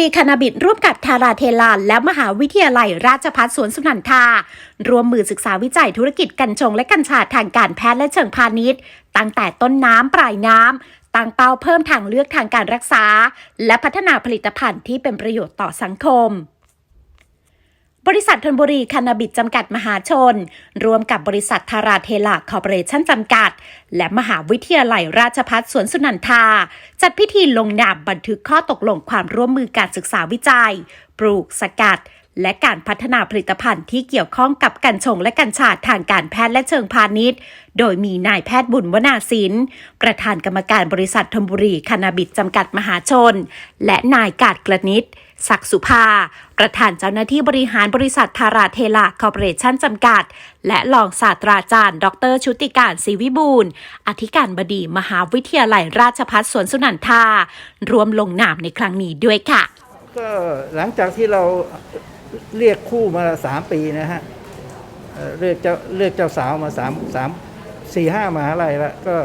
รีคณบิดร่วมกับทาราเทลานและมหาวิทยาลัยราชภัฏสวนสุนันทา รวมมือศึกษาวิจัยธุรกิจกัญชงและกัญชาทางการแพทย์และเชิงพาณิชย์ ตั้งแต่ต้นน้ำปลายน้ำตั้งเป้าเพิ่มทางเลือกทางการรักษา และพัฒนาผลิตภัณฑ์ที่เป็นประโยชน์ต่อสังคม บริษัทธนบุรีคานาบิดจำกัดมหาชน รวมกับบริษัททาราเทลาคอร์ปอเรชั่นจำกัด และมหาวิทยาลัยราชภัฏสวนสุนันทา จัดพิธีลงนามบันทึกข้อตกลงความร่วมมือการศึกษาวิจัย ปลูกสกัด และการพัฒนาผลิตภัณฑ์ที่เกี่ยวข้องกับกัญชงและกัญชาทางการแพทย์และเชิงพาณิชย์ โดยมีนายแพทย์บุญวนาสิน ประธานกรรมการบริษัทธนบุรีคานาบิดจำกัดมหาชน และนายกาดกระนิด ศักสุภา ประธานเจ้าหน้าที่บริหารบริษัททาราเทลาคอร์ปอเรชั่นจำกัด และรองศาสตราจารย์ ดร ชุติการศรีวิบูลอธิการบดีมหาวิทยาลัยราชภัฏสวนสุนันทา รวมลงนามในครั้งนี้ด้วยค่ะ ก็หลังจากที่เราเรียกคู่มาสามปีนะฮะเลือกเจ้าเลือกเจ้าสาวมาสามสามสี่ห้ามหาลัยแล้วก็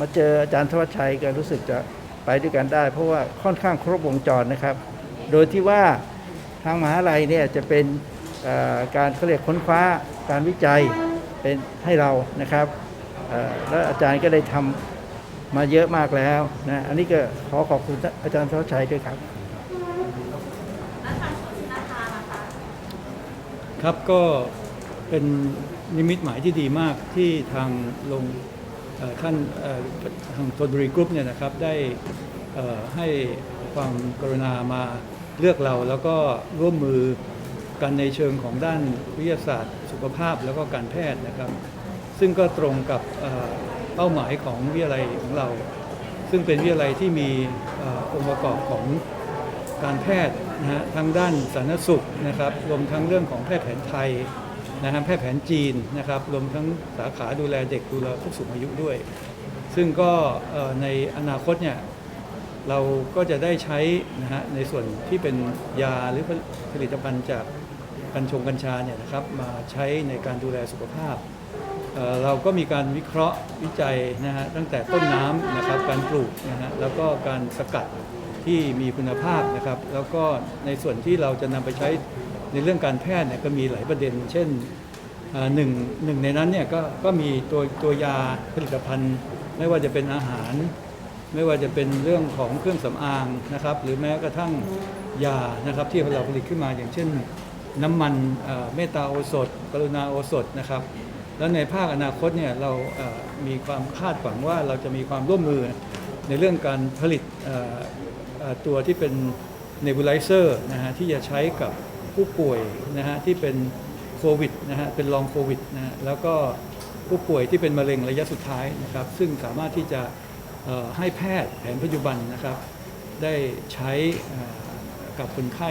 มาเจออาจารย์ทวัชชัยก็รู้สึกจะไปด้วยกันได้ เพราะว่าค่อนข้างครบวงจรนะครับ โดยที่ว่าทางมหาลัยเนี่ยจะเป็นเอ่อการเขาเรียกค้นคว้าการวิจัยเป็นให้เรานะครับเอ่อแล้วอาจารย์ก็ได้ทำมาเยอะมากแล้วนะอันนี้ก็ขอขอบคุณอาจารย์ทวัชชัยด้วยครับครับก็เป็นนิมิตหมายที่ดีมากที่ทางลงเอ่อท่านเอ่อทางทนบุรีกรุ๊ปเนี่ยนะครับได้เอ่อให้ความกรุณามา เลือกเราแล้วก็ร่วมมือกันในเชิงของด้านวิทยาศาสตร์ สุขภาพแล้วก็การแพทย์นะครับ ซึ่งก็ตรงกับเป้าหมายของวิทยาลัยของเรา ซึ่งเป็นวิทยาลัยที่มีองค์ประกอบของการแพทย์นะฮะทั้งด้านสาธารณสุขนะครับรวมทั้งเรื่องของแพทย์แผนไทยนะฮะแพทย์แผนจีนนะครับรวมทั้งสาขาดูแลเด็กดูแลผู้สูงอายุด้วย ซึ่งก็ในอนาคตเนี่ย เราก็จะได้ใช้นะฮะในส่วนที่เป็นยาหรือผลิตภัณฑ์จากกัญชงกัญชาเนี่ยนะครับมาใช้ในการดูแลสุขภาพเอ่อเราก็มีการวิเคราะห์วิจัยนะฮะตั้งแต่ต้นน้ำนะครับการปลูกนะฮะแล้วก็การสกัดที่มีคุณภาพนะครับ แล้วก็ในส่วนที่เราจะนำไปใช้ในเรื่องการแพทย์เนี่ยก็มีหลายประเด็น เช่น อ่อหนึ่งหนึ่งในนั้นเนี่ยก็ก็มีตัวตัวยาผลิตภัณฑ์ ไม่ว่าจะเป็นอาหาร ไม่ว่าจะเป็นเรื่องของเครื่องสำอางนะครับหรือแม้กระทั่งยานะครับที่เราผลิตขึ้นมาอย่างเช่น น้ำมันเมตาโอสถ กรุณาโอสถนะครับ แล้วในภาคอนาคตเนี่ยเรามีความคาดหวังว่าเราจะมีความร่วมมือในเรื่องการผลิตตัวที่เป็นเนบูไลเซอร์นะฮะที่จะใช้กับผู้ป่วยนะฮะที่เป็นโควิดนะฮะเป็นลองโควิดนะฮะแล้วก็ผู้ป่วยที่เป็นมะเร็งระยะสุดท้ายนะครับ ซึ่งสามารถที่จะ ให้แพทย์แผนปัจจุบันนะครับได้ใช้กับคนไข้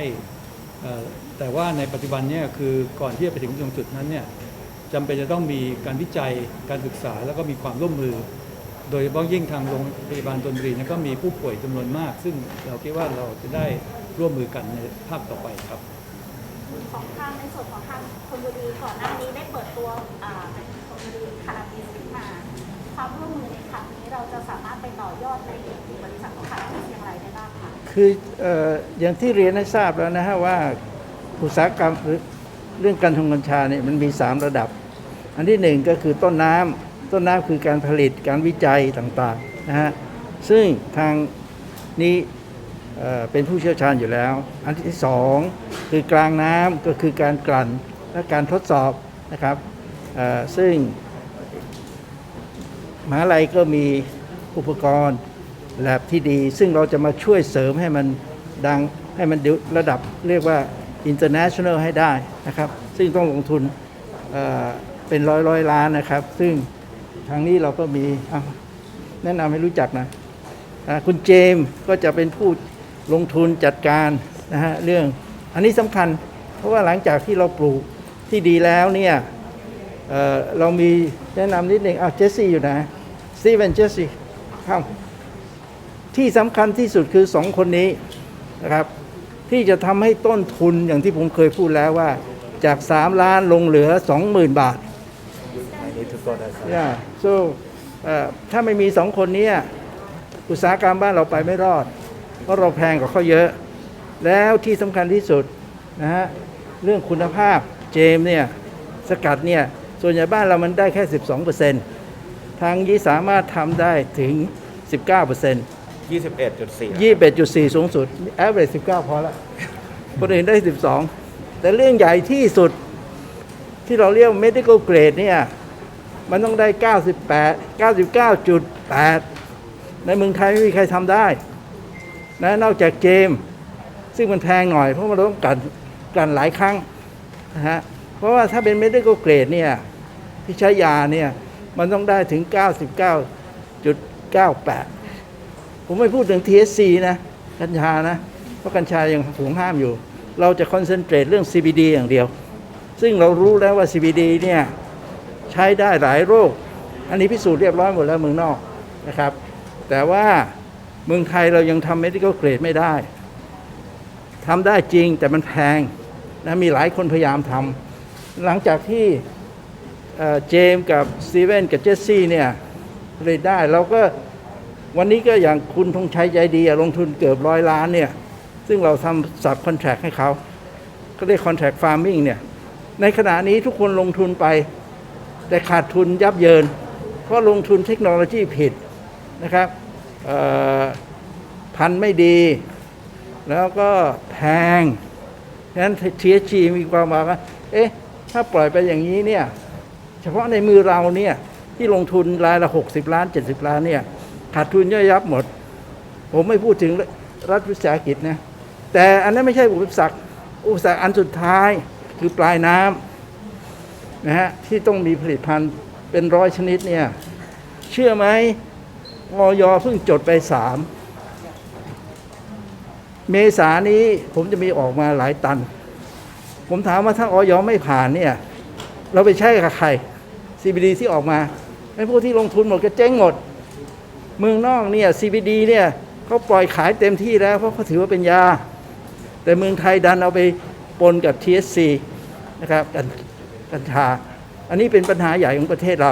แต่ว่าในปัจจุบันเนี่ยคือก่อนที่จะไปถึงตรงจุดนั้นเนี่ยจำเป็นจะต้องมีการวิจัยการศึกษาแล้วก็มีความร่วมมือ โดยเฉพาะยิ่งทางโรงพยาบาลตนบุรีนยก็มีผู้ป่วยจำนวนมาก ซึ่งเราคิดว่าเราจะได้ร่วมมือกันในภาคต่อไปครับของทางในส่วนของทางธนบุรีก่อนหน้านี้ได้เปิดตัวอ่าเป็นธนบุรีคาราบิสขึ้นมาความร่วมมือในครั้ง นี้เราจะสามารถไปต่อยอดในบริษัทของคาราบิสอย่างไรได้บ้างคะคือเอ่ออย่างที่เรียนให้ทราบแล้วนะฮะว่าอุตสาหกรรมหรือเรื่องการทงกัญชาเนี่ยมันมี 3 ระดับ อันที่หนึ่งก็คือต้นน้ำต้นน้ำคือการผลิตการวิจัยต่างๆนะฮะซึ่งทางนี้เอ่อเป็นผู้เชี่ยวชาญอยู่แล้ว อันที่สองคือกลางน้ำก็คือการกลั่นและการทดสอบนะครับเอ่อซึ่ง มหาลัยก็มีอุปกรณ์แลบที่ดี ซึ่งเราจะมาช่วยเสริมให้มันดังให้มันระดับเรียกว่า international ให้ได้นะครับ ซึ่งต้องลงทุนเเป็นร้อยร้อยล้านนะครับ ซึ่งทางนี้เราก็มีแนะนำให้รู้จักนะอะคุณเจมส์ก็จะเป็นผู้ลงทุนจัดการนะฮะเรื่องอันนี้สำคัญ เพราะว่าหลังจากที่เราปลูกที่ดีแล้วเนี่ย เอ่อเรามีแนะนำนิดหนึ่งอ้าวเจสซี่อยู่นะสตีเวนเจสซี่ครับที่สำคัญที่สุดคือสองคนนี้นะครับที่จะทำให้ต้นทุนอย่างที่ผมเคยพูดแล้วว่า จาก 3 ล้านลงเหลือ 20,000 บาท yeah so เอ่อถ้าไม่มีสองคนเนี้อุตสาหกรรมบ้านเราไปไม่รอด เพราะเราแพงกว่าเขาเยอะ แล้วที่สำคัญที่สุดนะฮะเรื่องคุณภาพเจมส์เนี่ยสกัดเนี่ย ส่วนใหญ่บ้านเรามันได้แค่ 12%ทางนี้สามารถทำได้ถึง 19% 21.4 21.4 สูงสุด average 19 พอละคนอื่นได้ 12 แต่เรื่องใหญ่ที่สุดที่เราเรียกว่า medical grade เนี่ย มันต้องได้ 98 99.8 ในเมืองไทยไม่มีใครทำได้ นะ นอกจากเจมส์ซึ่งมันแพงหน่อยเพราะมันต้องกลันกลั่นหลายครั้งนะฮะ เพราะว่าถ้าเป็น medical grade เนี่ยที่ใช้ยาเนี่ยมันต้องได้ถึง 99.98 ผมไม่พูดถึง THC นะกัญชานะ เพราะกัญชายังห่วงห้ามอยู่ เราจะคอนเซนเทรตเรื่อง CBD อย่างเดียว ซึ่งเรารู้แล้วว่า CBD เนี่ยใช้ได้หลายโรค อันนี้พิสูจน์เรียบร้อยหมดแล้วเมืองนอกนะครับ แต่ว่าเมืองไทยเรายังทำ medical grade ไม่ได้ทำได้จริงแต่มันแพงนะมีหลายคนพยายามทำ หลังจากที่เจมส์กับสตีเวนกับเจสซี่เนี่ยผลิตได้เราก็วันนี้ก็อย่างคุณธงชัยใจดีลงทุนเกือบร้อยล้านเนี่ย ซึ่งเราทำสับคอนแทคให้เขาก็เรียกคอนแทคฟาร์มิงเนี่ย ในขณะนี้ทุกคนลงทุนไป แต่ขาดทุนยับเยิน เพราะลงทุนเทคโนโลยีผิดนะครับพันไม่ดี แล้วก็แพงฉะนั้น THG มีความหมายว่าเอ๊ะ ถ้าปล่อยไปอย่างนี้เนี่ยเฉพาะในมือเราเนี่ยที่ลงทุนรายละ 60 ล้าน 70 ล้านเนี่ยขาดทุนย่อยยับหมด ผมไม่พูดถึงรัฐวิสาหกิจนะแต่อันนั้นไม่ใช่อุปสรรคอุปสรรคอันสุดท้ายคือปลายน้ำนะฮะที่ต้องมีผลิตภัณฑ์เป็นร้อยชนิดเนี่ยเชื่อไหมออยเพิ่งจดไปสามเมษานี้ผมจะมีออกมาหลายตัน ผมถามว่าถ้าออยไม่ผ่านเนี่ย เราไปใช้กับใคร CBD ที่ออกมาไอ้พวกที่ลงทุนหมดก็เจ๊งหมด เมืองนอกเนี่ย CBD เนี่ยเขาปล่อยขายเต็มที่แล้วเพราะเขาถือว่าเป็นยา แต่เมืองไทยดันเอาไปปนกับ THC นะครับกันกัญชา อันนี้เป็นปัญหาใหญ่ของประเทศเรา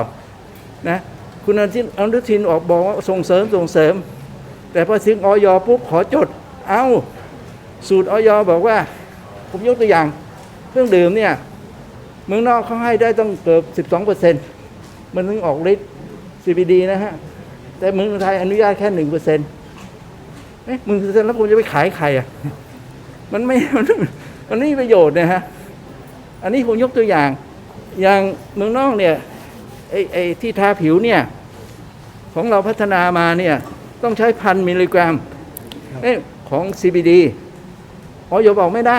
นะคุณอนุทินอนุทินออกบอกว่าส่งเสริมส่งเสริม แต่พอถึงออยปุ๊บขอจด เอาสูตรออยบอกว่า ผมยกตัวอย่าง เครื่องดื่มเนี่ยเมืองนอกเขาให้ได้ต้องเกือบ12เปอร์เซ็นต์มันถึงออกฤทธิ์ CBD นะฮะ แต่เมืองไทยอนุญาตแค่หนึ่งเปอร์เซ็นต์เอ๊ะมึงเซ็นแล้วผมจะไปขายใครอะ มันไม่มันมันไม่มีประโยชน์นะฮะ อันนี้ผมยกตัวอย่าง อย่างเมืองนอกเนี่ยไอ้ไอ้ที่ทาผิวเนี่ย ของเราพัฒนามาเนี่ย ต้องใช้พันมิลลิกรัมเอ้ยของ CBD อ๋ออย่าบอกไม่ได้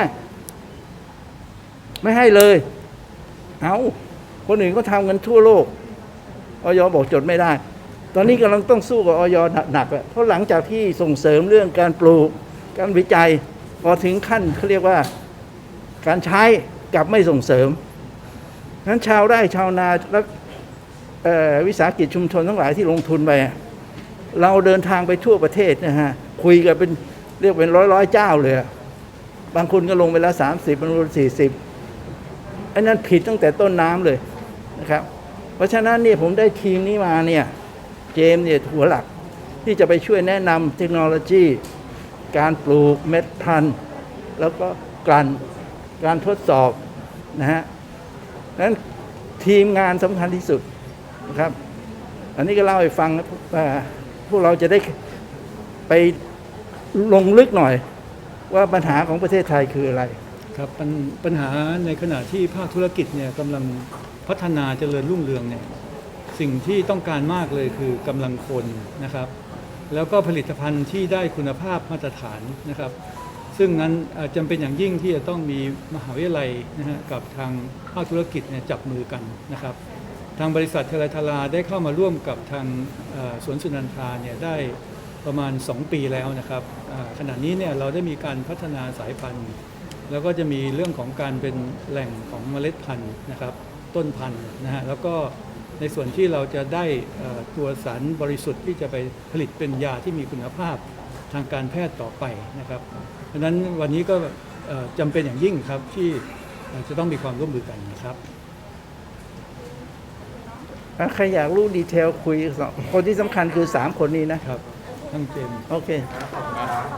ไม่ให้เลย เอาคนอื่นก็ทำกันทั่วโลกออยบอกจดไม่ได้ ตอนนี้กำลังต้องสู้กับออยหนักๆอะเพราะหลังจากที่ส่งเสริมเรื่องการปลูกการวิจัย พอถึงขั้นเขาเรียกว่าการใช้กลับไม่ส่งเสริมนั้นชาวไร่ชาวนาและวิสาหกิจชุมชนทั้งหลายที่ลงทุนไปเราเดินทางไปทั่วประเทศนะฮะคุยกันเป็นเรียกเป็นร้อยร้อยเจ้าเลย บางคนก็ลงไปแล้วสามสิบบางคนสี่สิบ อันนั้นผิดตั้งแต่ต้นน้ำเลยนะครับ เพราะฉะนั้นเนี่ยผมได้ทีมนี้มาเนี่ยเจมส์เนี่ยหัวหลักที่จะไปช่วยแนะนำเทคโนโลยี การปลูกเม็ดพันธุ์แล้วก็กลั่นการทดสอบนะฮะนั้นทีมงานสำคัญที่สุดนะครับ อันนี้ก็เล่าให้ฟังนะพวกเราจะได้ไปลงลึกหน่อยว่าปัญหาของประเทศไทยคืออะไร ครับปัญปัญหาในขณะที่ภาคธุรกิจเนี่ยกำลังพัฒนาเจริญรุ่งเรืองเนี่ยสิ่งที่ต้องการมากเลยคือกำลังคนนะครับ แล้วก็ผลิตภัณฑ์ที่ได้คุณภาพมาตรฐานนะครับ ซึ่งนั้นจำเป็นอย่างยิ่งที่จะต้องมีมหาวิทยาลัยนะฮะกับทางภาคธุรกิจเนี่ยจับมือกันนะครับ ทางบริษัทเทเลทาราได้เข้ามาร่วมกับทางสวนสุนันทาเนี่ยได้ประมาณ 2 ปีแล้วนะครับขณะนี้เนี่ยเราได้มีการพัฒนาสายพันธุ์ แล้วก็จะมีเรื่องของการเป็นแหล่งของเมล็ดพันธุ์นะครับ ต้นพันธุ์นะฮะแล้วก็ในส่วนที่เราจะได้เอ่อตัวสารบริสุทธิ์ที่จะไปผลิตเป็นยาที่มีคุณภาพทางการแพทย์ต่อไปนะครับเพราะฉะนั้นวันนี้ก็เอ่อจำเป็นอย่างยิ่งครับที่เอ่อจะต้องมีความร่วมมือกันนะครับอะใครอยากรู้ดีเทลคุยสองคนที่สำคัญคือสามคนนี้นะครับค ทั้งเจมส์โอเค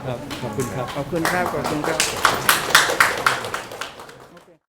ครับ ขอบคุณครับ ขอบคุณครับ ขอบคุณครับ